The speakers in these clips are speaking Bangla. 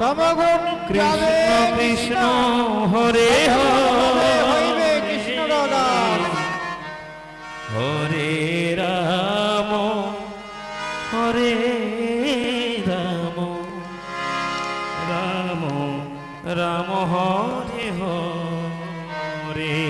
তমগুণ কৃষ্ণ কৃষ্ণ হরে হরে হইবে কৃষ্ণ হরে রাম হরে রাম। রাম রাম হরে হরে।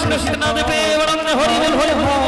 কৃষ্ণ নামে পেয়ে হরি বল হরি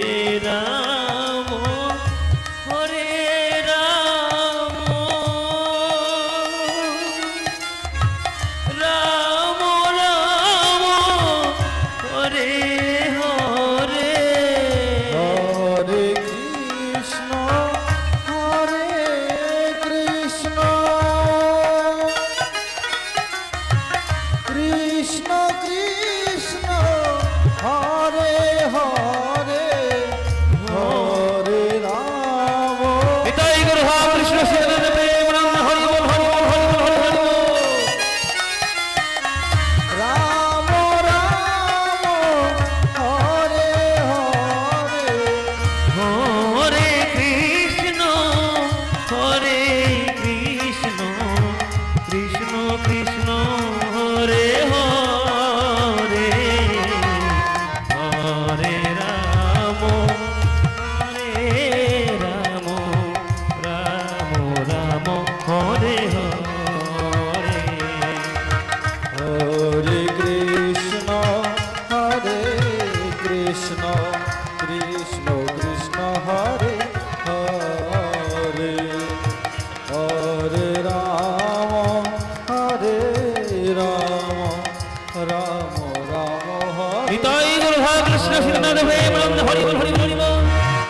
तेरा